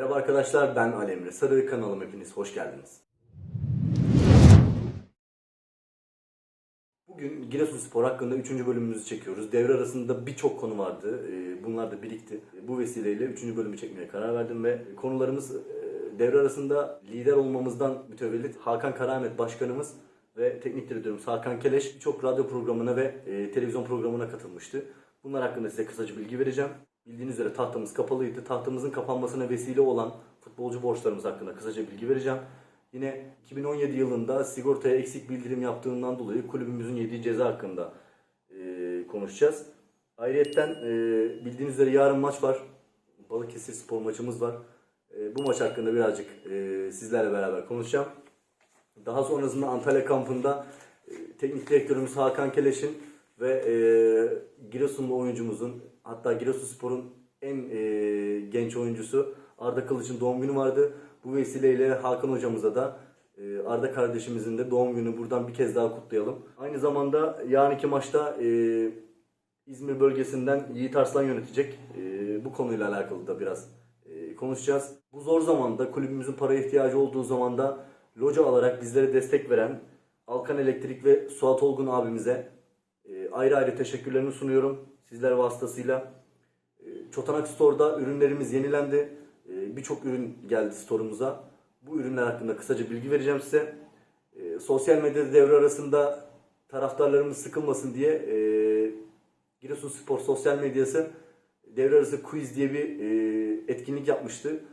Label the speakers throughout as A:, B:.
A: Merhaba arkadaşlar ben Ali Emre Sarı kanalıma hepiniz hoş geldiniz. Bugün Giresunspor hakkında 3. bölümümüzü çekiyoruz. Devre arasında birçok konu vardı. Ee, Bunlar da birikti. Bu vesileyle 3. bölümü çekmeye karar verdim ve konularımız e, devre arasında lider olmamızdan mütevellit Hakan Karamet Başkanımız ve teknik direktörümüz Hakan Keleş birçok radyo programına ve e, televizyon programına katılmıştı. Bunlar hakkında size kısaca bilgi vereceğim. Bildiğiniz üzere tahtamız kapalıydı. Tahtamızın kapanmasına vesile olan futbolcu borçlarımız hakkında kısaca bilgi vereceğim. Yine 2017 yılında sigortaya eksik bildirim yaptığından dolayı kulübümüzün yediği ceza hakkında e, konuşacağız. Ayrıca bildiğiniz üzere yarın maç var. Balıkesir spor maçımız var. E, bu maç hakkında birazcık e, sizlerle beraber konuşacağım. Daha sonrasında Antalya kampında e, teknik direktörümüz Hakan Keleş'in ve e, Giresunlu oyuncumuzun hatta Giresunspor'un en e, genç oyuncusu Arda Kılıç'ın doğum günü vardı. Bu vesileyle Hakan hocamıza da e, Arda kardeşimizin de doğum günü buradan bir kez daha kutlayalım. Aynı zamanda yarınki maçta e, İzmir bölgesinden Yiğit Arslan yönetecek. E, bu konuyla alakalı da biraz e, konuşacağız. Bu zor zamanda kulübümüzün para ihtiyacı olduğu zamanda loca alarak bizlere destek veren Alkan Elektrik ve Suat Olgun abimize ayrı ayrı teşekkürlerimi sunuyorum. Sizler vasıtasıyla. E, Çotanak Store'da ürünlerimiz yenilendi. E, Birçok ürün geldi store'umuza. Bu ürünler hakkında kısaca bilgi vereceğim size. E, Sosyal medyada devre arasında taraftarlarımız sıkılmasın diye e, Giresunspor sosyal medyası devre arası quiz diye bir e, etkinlik yapmıştı.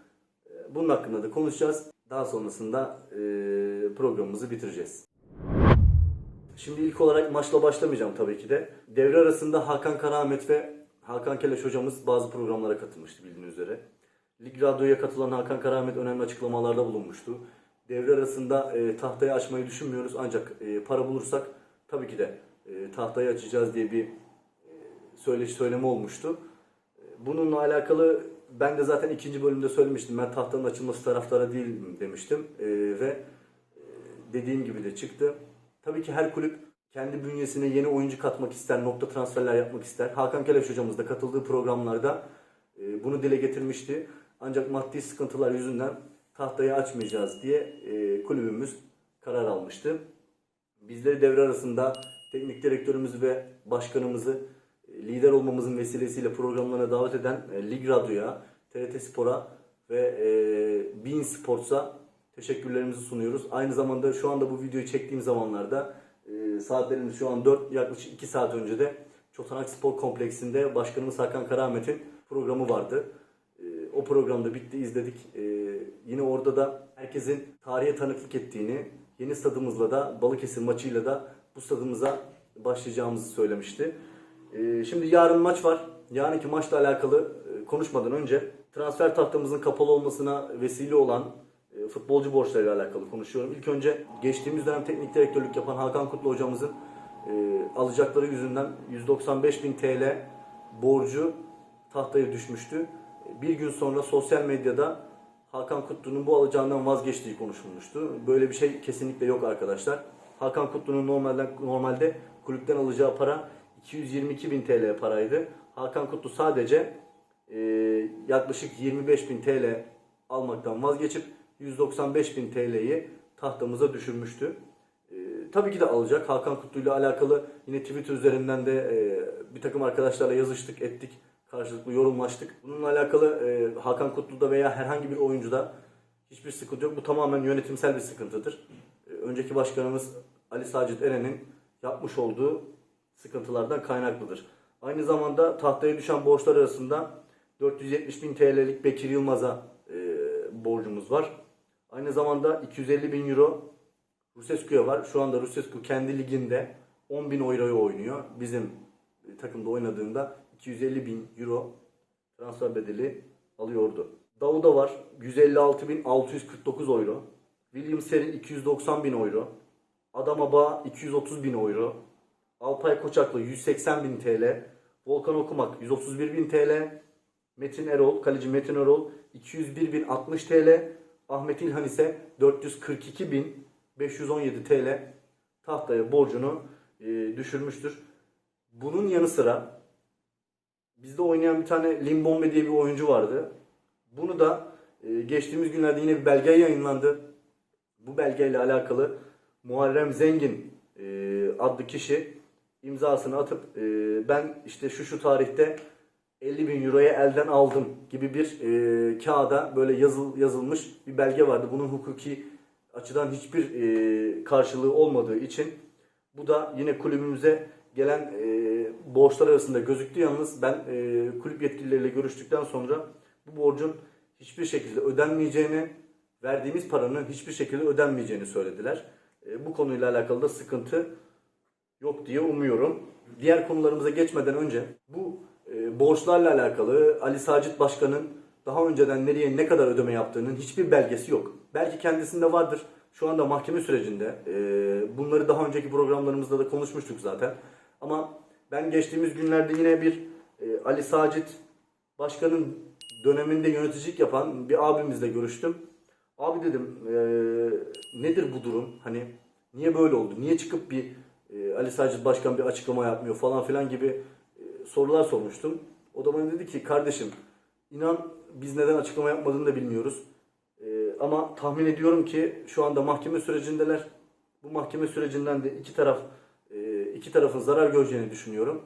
A: Bunun hakkında da konuşacağız. Daha sonrasında e, programımızı bitireceğiz. Şimdi ilk olarak maçla başlamayacağım tabii ki de. Devre arasında Hakan Karamet ve Hakan Keleş hocamız bazı programlara katılmıştı bildiğiniz üzere. Lig Radyo'ya katılan Hakan Karamet önemli açıklamalarda bulunmuştu. Devre arasında e, tahtayı açmayı düşünmüyoruz ancak e, para bulursak tabii ki de e, tahtayı açacağız diye bir e, söyleşi söylemi olmuştu. E, Bununla alakalı ben de zaten ikinci bölümde söylemiştim. Ben tahtanın açılması taraftarı değilim demiştim. E, ve e, dediğim gibi de çıktı. Tabii ki her kulüp kendi bünyesine yeni oyuncu katmak ister, nokta transferler yapmak ister. Hakan Keleş hocamız da katıldığı programlarda e, bunu dile getirmişti. Ancak maddi sıkıntılar yüzünden tahtayı açmayacağız diye e, kulübümüz karar almıştı. Bizleri devre arasında teknik direktörümüzü ve başkanımızı e, lider olmamızın vesilesiyle programlarına davet eden Lig Radyo'ya, TRT Spor'a ve Bein Sports'a teşekkürlerimizi sunuyoruz. Aynı zamanda şu anda bu videoyu çektiğim zamanlarda e, saatlerimiz şu an 4 yaklaşık 2 saat önce de Çotanak Spor Kompleksinde Başkanımız Hakan Karamet'in programı vardı. E, o programda bitti izledik. E, yine orada da herkesin tarihe tanıklık ettiğini, yeni stadımızla da Balıkesir maçıyla da bu stadımıza başlayacağımızı söylemişti. Şimdi yarın maç var. Yarınki maçla alakalı konuşmadan önce transfer tahtamızın kapalı olmasına vesile olan futbolcu borçlarıyla alakalı konuşuyorum. İlk önce geçtiğimiz dönem teknik direktörlük yapan Hakan Kutlu hocamızın e, alacakları yüzünden 195 bin TL borcu tahtaya düşmüştü. Bir gün sonra sosyal medyada Hakan Kutlu'nun bu alacağından vazgeçtiği konuşulmuştu. Böyle bir şey kesinlikle yok arkadaşlar. Hakan Kutlu'nun normalde, normalde kulüpten alacağı para 222 bin TL paraydı. Hakan Kutlu sadece e, yaklaşık 25 bin TL almaktan vazgeçip 195 bin TL'yi tahtamıza düşürmüştü. E, tabii ki de alacak. Hakan Kutlu ile alakalı yine Twitter üzerinden de e, bir takım arkadaşlarla yazıştık, ettik. Karşılıklı yorumlaştık. Bununla alakalı e, Hakan Kutlu'da veya herhangi bir oyuncuda hiçbir sıkıntı yok. Bu tamamen yönetimsel bir sıkıntıdır. E, önceki başkanımız Ali Sacit Eren'in yapmış olduğu sıkıntılardan kaynaklıdır. Aynı zamanda tahtaya düşen borçlar arasında 470 bin TL'lik Bekir Yılmaz'a e, borcumuz var. Aynı zamanda 250 bin euro Rusescu'ya var. Şu anda Rusescu kendi liginde 10 bin euroya oynuyor. Bizim e, takımda oynadığında 250 bin euro transfer bedeli alıyordu. Davuda var 156 bin 649 euro. William Serin 290 bin euro. Adama Bağ 230 bin euro. Alpay Koçaklı 180 bin TL. Volkan Okumak 131 bin TL. Metin Erol, kaleci Metin Erol 201 bin 60 TL. Ahmet İlhan ise 442 bin 517 TL tahtaya borcunu e, düşürmüştür. Bunun yanı sıra bizde oynayan bir tane Limbombe diye bir oyuncu vardı. Bunu da e, geçtiğimiz günlerde yine bir belge yayınlandı. Bu belgeyle alakalı Muharrem Zengin e, adlı kişi imzasını atıp e, ben işte şu şu tarihte 50 bin euroya elden aldım gibi bir e, kağıda böyle yazıl, yazılmış bir belge vardı. Bunun hukuki açıdan hiçbir e, karşılığı olmadığı için bu da yine kulübümüze gelen e, borçlar arasında gözüktü. Yalnız ben e, kulüp yetkilileriyle görüştükten sonra bu borcun hiçbir şekilde ödenmeyeceğini, verdiğimiz paranın hiçbir şekilde ödenmeyeceğini söylediler. E, bu konuyla alakalı da sıkıntı yok diye umuyorum. Diğer konularımıza geçmeden önce bu borçlarla alakalı Ali Sacit Başkan'ın daha önceden nereye ne kadar ödeme yaptığının hiçbir belgesi yok. Belki kendisinde vardır. Şu anda mahkeme sürecinde. E, bunları daha önceki programlarımızda da konuşmuştuk zaten. Ama ben geçtiğimiz günlerde yine bir e, Ali Sacit Başkan'ın döneminde yöneticilik yapan bir abimizle görüştüm. Abi dedim e, nedir bu durum? Hani niye böyle oldu? Niye çıkıp bir e, Ali Sacit Başkan bir açıklama yapmıyor falan filan gibi sorular sormuştum. O da bana dedi ki kardeşim inan biz neden açıklama yapmadığını da bilmiyoruz. E, ama tahmin ediyorum ki şu anda mahkeme sürecindeler. Bu mahkeme sürecinden de iki taraf e, iki tarafın zarar göreceğini düşünüyorum.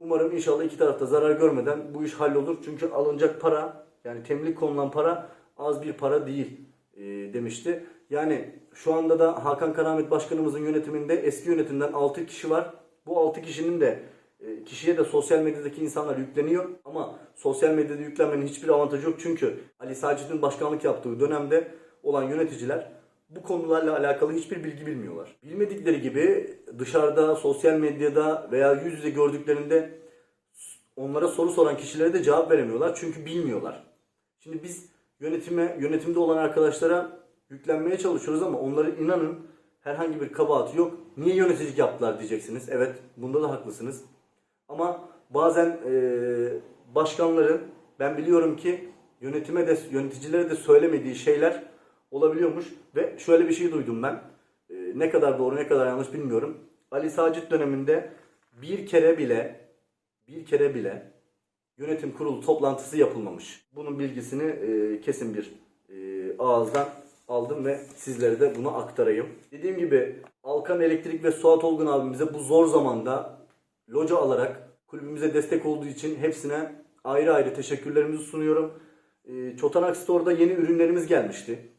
A: Umarım inşallah iki tarafta zarar görmeden bu iş hallolur. Çünkü alınacak para yani temlik konulan para az bir para değil e, demişti. Yani şu anda da Hakan Karamet Başkanımızın yönetiminde eski yönetimden 6 kişi var. Bu 6 kişinin de kişiye de sosyal medyadaki insanlar yükleniyor. Ama sosyal medyada yüklenmenin hiçbir avantajı yok. Çünkü Ali Sacit'in başkanlık yaptığı dönemde olan yöneticiler bu konularla alakalı hiçbir bilgi bilmiyorlar. Bilmedikleri gibi dışarıda, sosyal medyada veya yüz yüze gördüklerinde onlara soru soran kişilere de cevap veremiyorlar. Çünkü bilmiyorlar. Şimdi biz yönetime, yönetimde olan arkadaşlara yüklenmeye çalışıyoruz ama onların inanın herhangi bir kabahati yok. Niye yöneticilik yaptılar diyeceksiniz. Evet bunda da haklısınız. Ama bazen eee, başkanların ben biliyorum ki yönetime de yöneticilere de söylemediği şeyler olabiliyormuş ve şöyle bir şey duydum ben. Eee, ne kadar doğru ne kadar yanlış bilmiyorum. Ali Sacit döneminde bir kere bile bir kere bile yönetim kurulu toplantısı yapılmamış. Bunun bilgisini e, kesin bir e, ağızdan aldım ve sizlere de bunu aktarayım. Dediğim gibi Alkan Elektrik ve Suat Olgun abimize bu zor zamanda loca alarak kulübümüze destek olduğu için hepsine ayrı ayrı teşekkürlerimizi sunuyorum. E, Çotanak Store'da yeni ürünlerimiz gelmişti.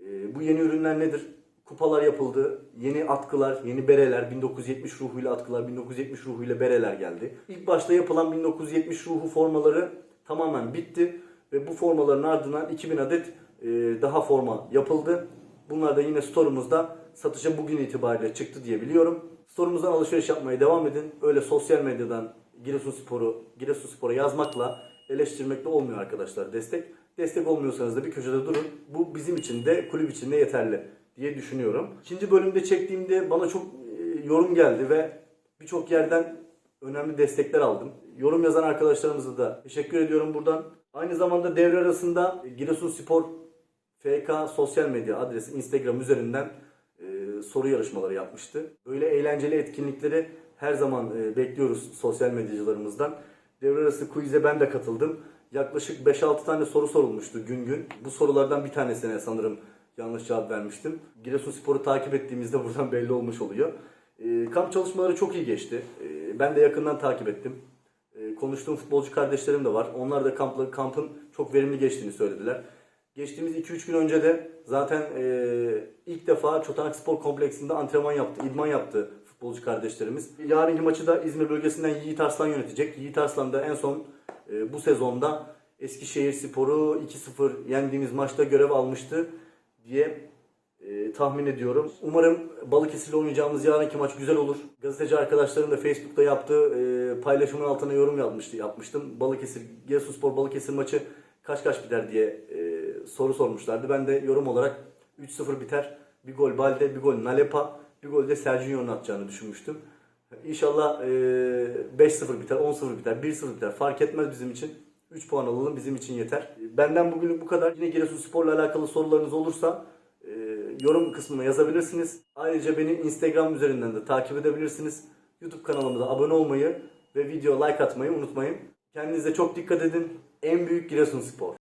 A: E, bu yeni ürünler nedir? Kupalar yapıldı, yeni atkılar, yeni bereler, 1970 ruhuyla atkılar, 1970 ruhuyla bereler geldi. İlk başta yapılan 1970 ruhu formaları tamamen bitti ve bu formaların ardından 2000 adet e, daha forma yapıldı. Bunlar da yine store'umuzda satışa bugün itibariyle çıktı diye biliyorum. Store'umuzdan alışveriş yapmaya devam edin. Öyle sosyal medyadan Giresunspor'u Giresunspor'a yazmakla eleştirmekle olmuyor arkadaşlar destek. Destek olmuyorsanız da bir köşede durun. Bu bizim için de kulüp için de yeterli diye düşünüyorum. İkinci bölümde çektiğimde bana çok e, yorum geldi ve birçok yerden önemli destekler aldım. Yorum yazan arkadaşlarımıza da teşekkür ediyorum buradan. Aynı zamanda devre arasında Giresunspor FK sosyal medya adresi Instagram üzerinden soru yarışmaları yapmıştü. Böyle eğlenceli etkinlikleri her zaman e, bekliyoruz sosyal medyacılarımızdan. Devre arası quiz'e ben de katıldım. Yaklaşık 5-6 tane soru sorulmuştu gün gün. Bu sorulardan bir tanesine sanırım yanlış cevap vermiştim. Giresunspor'u takip ettiğimizde buradan belli olmuş oluyor. E, kamp çalışmaları çok iyi geçti. E, ben de yakından takip ettim. E, konuştuğum futbolcu kardeşlerim de var. Onlar da kampla, kampın çok verimli geçtiğini söylediler. Geçtiğimiz 2-3 gün önce de zaten e, ilk defa Çotanak Spor Kompleksinde antrenman yaptı, idman yaptı futbolcu kardeşlerimiz. Yarınki maçı da İzmir bölgesinden Yiğit Arslan yönetecek. Yiğit Arslan da en son e, bu sezonda Eskişehir Spor'u 2-0 yendiğimiz maçta görev almıştı diye e, tahmin ediyorum. Umarım Balıkesir'le oynayacağımız yarınki maç güzel olur. Gazeteci arkadaşlarım da Facebook'ta yaptığı e, paylaşımın altına yorum yapmıştı, yapmıştım. Balıkesir, Giresunspor Balıkesir maçı kaç kaç biter diye e, soru sormuşlardı. Ben de yorum olarak 3-0 biter. Bir gol Balde, bir gol Nalepa, bir gol de Sergio'nun atacağını düşünmüştüm. İnşallah e, 5-0 biter, 10-0 biter, 1-0 biter. Fark etmez bizim için. 3 puan alalım bizim için yeter. Benden bugünlük bu kadar. Yine Giresunspor'la alakalı sorularınız olursa yorum kısmına yazabilirsiniz. Ayrıca beni Instagram üzerinden de takip edebilirsiniz. YouTube kanalıma da abone olmayı ve video like atmayı unutmayın. Kendinize çok dikkat edin. En büyük Giresunspor.